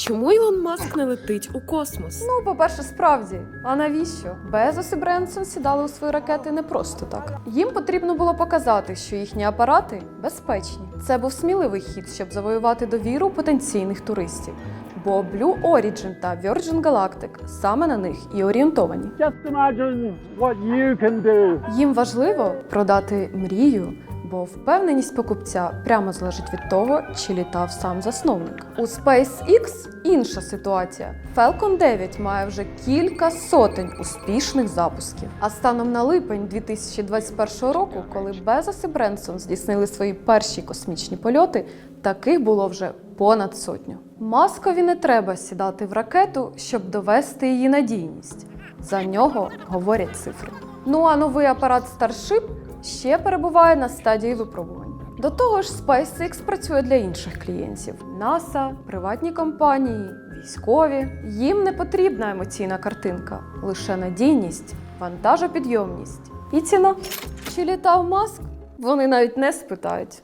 Чому Ілон Маск не летить у космос? Ну, по-перше, справді. А навіщо? Безос і Бренсон сідали у свої ракети не просто так. Їм потрібно було показати, що їхні апарати безпечні. Це був сміливий хід, щоб завоювати довіру потенційних туристів. Бо Blue Origin та Virgin Galactic саме на них і орієнтовані. Just imagine what you can do. Їм важливо продати мрію, бо впевненість покупця прямо залежить від того, чи літав сам засновник. У SpaceX інша ситуація. Falcon 9 має вже кілька сотень успішних запусків. А станом на липень 2021 року, коли Безос і Бренсон здійснили свої перші космічні польоти, таких було вже понад сотню. Маскові не треба сідати в ракету, щоб довести її надійність. За нього говорять цифри. Ну а новий апарат Starship ще перебуває на стадії випробувань. До того ж, SpaceX працює для інших клієнтів: NASA, приватні компанії, військові. Їм не потрібна емоційна картинка, лише надійність, вантажопідйомність і ціна. Чи літав Маск? Вони навіть не спитають.